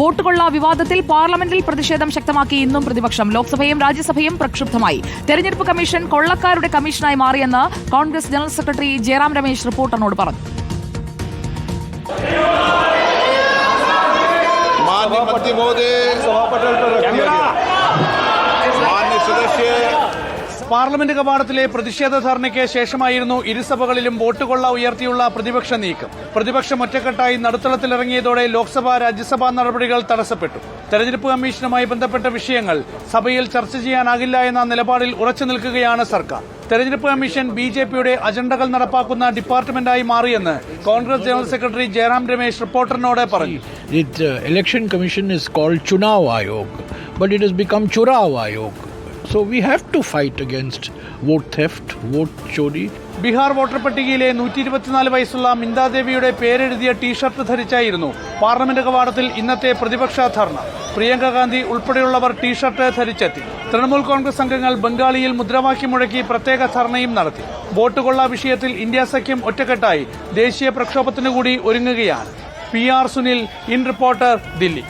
വോട്ടുകൊള്ള വിവാദത്തിൽ പാർലമെന്റിൽ പ്രതിഷേധം ശക്തമാക്കി ഇന്നും പ്രതിപക്ഷം. ലോക്സഭയും രാജ്യസഭയും പ്രക്ഷുബ്ധമായി. തെരഞ്ഞെടുപ്പ് കമ്മീഷൻ കൊള്ളക്കാരുടെ കമ്മീഷനായി മാറിയെന്ന് കോൺഗ്രസ് ജനറൽ സെക്രട്ടറി ജയറാം രമേശ് റിപ്പോർട്ടറിനോട് പറഞ്ഞു. സഭാപതി പാർലമെന്റ് കവാടത്തിലെ പ്രതിഷേധ ധർണയ്ക്ക് ശേഷമായിരുന്നു ഇരുസഭകളിലും വോട്ടുകൊള്ള ഉയർത്തിയുള്ള പ്രതിപക്ഷ നീക്കം. പ്രതിപക്ഷം ഒറ്റക്കെട്ടായി നടുത്തളത്തിലിറങ്ങിയതോടെ ലോക്സഭ രാജ്യസഭാ നടപടികൾ തടസ്സപ്പെട്ടു. തെരഞ്ഞെടുപ്പ് കമ്മീഷനുമായി ബന്ധപ്പെട്ട വിഷയങ്ങൾ സഭയിൽ ചർച്ച ചെയ്യാനാകില്ല എന്ന നിലപാടിൽ ഉറച്ചു നിൽക്കുകയാണ് സർക്കാർ. തെരഞ്ഞെടുപ്പ് കമ്മീഷൻ ബി ജെ പിയുടെ അജണ്ടകൾ നടപ്പാക്കുന്ന ഡിപ്പാർട്ട്മെന്റായി മാറിയെന്ന് കോൺഗ്രസ് ജനറൽ സെക്രട്ടറി ജയറാം രമേശ് റിപ്പോർട്ടറിനോട് പറഞ്ഞു. Election commission is called Chunav Aayog but it is become has become Churav we have to fight against vote theft vote chori. Bihar voter പട്ടികയിലെ നൂറ്റി ഇരുപത്തിനാല് വയസ്സുള്ള മിന്ദാദേവിയുടെ പേരെഴുതിയ ടീഷർട്ട് ധരിച്ചായിരുന്നു പാർലമെന്റ് കവാടത്തിൽ ഇന്നത്തെ പ്രതിപക്ഷ ധർണ. പ്രിയങ്ക ഗാന്ധി ഉൾപ്പെടെയുള്ളവർ ടീഷർട്ട് ധരിച്ചെത്തി. തൃണമൂൽ കോൺഗ്രസ് അംഗങ്ങൾ ബംഗാളിയിൽ മുദ്രാവാക്യം മുഴക്കി പ്രത്യേക ധർണയും നടത്തി. വോട്ട് കൊള്ള വിഷയത്തിൽ ഇന്ത്യ സഖ്യം ഒറ്റക്കെട്ടായി. ദേശീയ പ്രക്ഷോഭത്തിനു കൂടി ഒരുങ്ങുകയാണ്. P R Sunil in Reporter Delhi.